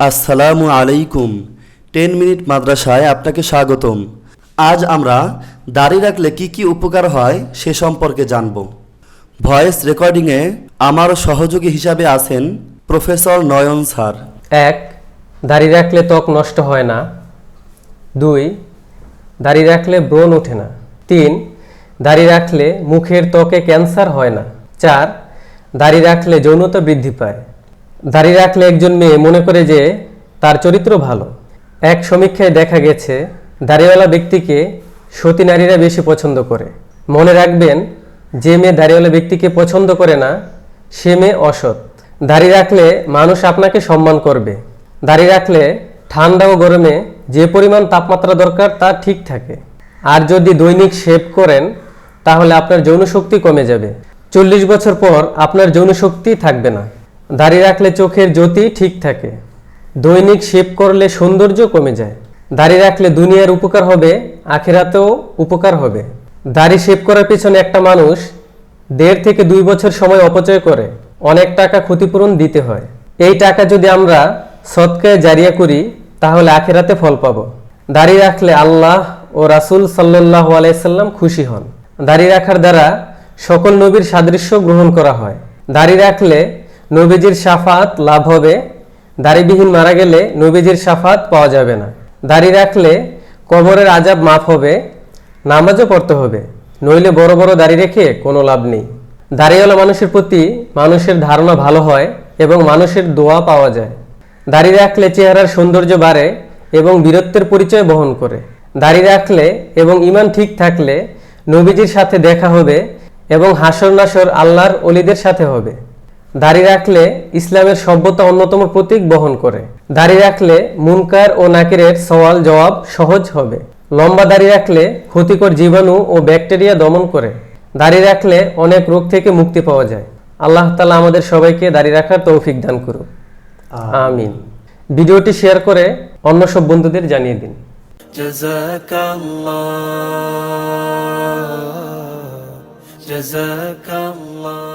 আসসালামু আলাইকুম। Ten minute মাদ্রাসায় আপনাকে স্বাগতম। আজ আমরা দাড়ি রাখলে কি কি উপকার হয় সে সম্পর্কে জানব। ভয়েস রেকর্ডিংয়ে আমার সহযোগী হিসাবে আছেন প্রফেসর নয়ন স্যার। এক, দাড়ি রাখলে ত্বক নষ্ট হয় না। দুই, দাড়ি রাখলে ব্রণ ওঠে না। তিন, দাড়ি রাখলে মুখের ত্বকে ক্যান্সার হয় না। চার, দাড়ি রাখলে যৌনতা বৃদ্ধি পায়। দাড়ি রাখলে একজন মেয়ে মনে করে যে তার চরিত্র ভালো। এক সমীক্ষায় দেখা গেছে দাড়িওয়ালা ব্যক্তিকে সতী নারীরা বেশি পছন্দ করে। মনে রাখবেন, যে মেয়ে দাড়িওয়ালা ব্যক্তিকে পছন্দ করে না, সে মেয়ে অসৎ। দাড়ি রাখলে মানুষ আপনাকে সম্মান করবে। দাড়ি রাখলে ঠান্ডা ও গরমে যে পরিমাণ তাপমাত্রা দরকার তা ঠিক থাকে। আর যদি দৈনিক শেভ করেন, তাহলে আপনার যৌন শক্তি কমে যাবে। চল্লিশ বছর পর আপনার যৌন শক্তি থাকবে না। দাড়ি রাখলে চোখের জ্যোতি ঠিক থাকে। দৈনিক শেভ করলে সৌন্দর্য কমে যায়। দাড়ি রাখলে দুনিয়ার উপকার হবে, আখেরাতেও উপকার হবে। দাড়ি শেভ করার পেছনে একটা মানুষ দেড় থেকে দুই বছর সময় অপচয় করে, অনেক টাকা ক্ষতিপূরণ দিতে হয়। এই টাকা যদি আমরা সৎকায় জারিয়া করি, তাহলে আখেরাতে ফল পাবো। দাড়ি রাখলে আল্লাহ ও রাসূল সাল্লাহ আলাইসাল্লাম খুশি হন। দাড়ি রাখার দ্বারা সকল নবীর সাদৃশ্য গ্রহণ করা হয়। দাড়ি রাখলে নবীজির সাফাত লাভ হবে। দাড়িবিহীন মারা গেলে নবীজির সাফাত পাওয়া যাবে না। দাড়ি রাখলে কবরের আজাব মাফ হবে, নামাজও পড়তে হবে। নইলে বড় বড় দাড়ি রেখে কোনো লাভ নেই। দাড়িওয়ালা মানুষের প্রতি মানুষের ধারণা ভালো হয় এবং মানুষের দোয়া পাওয়া যায়। দাড়ি রাখলে চেহারার সৌন্দর্য বাড়ে এবং বীরত্বের পরিচয় বহন করে। দাড়ি রাখলে এবং ইমান ঠিক থাকলে নবীজির সাথে দেখা হবে এবং হাসর নাসর আল্লাহর অলিদের সাথে হবে। দাড়ি রাখলে ইসলামের সভ্যতা অন্যতম প্রতীক বহন করে দাড়ি রাখলে মুনকার ও নাকিরের সওয়াল জবাব সহজ হবে লম্বা দাড়ি রাখলে ক্ষতিকর জীবাণু ও ব্যাকটেরিয়া দমন করে দাড়ি রাখলে অনেক রোগ থেকে মুক্তি পাওয়া যায় আল্লাহ তালা আমাদের সবাইকে দাড়ি রাখার তৌফিক দান করুক আমিন ভিডিওটি শেয়ার করে অন্য সব বন্ধুদের জানিয়ে দিন جزاك الله جزاك الله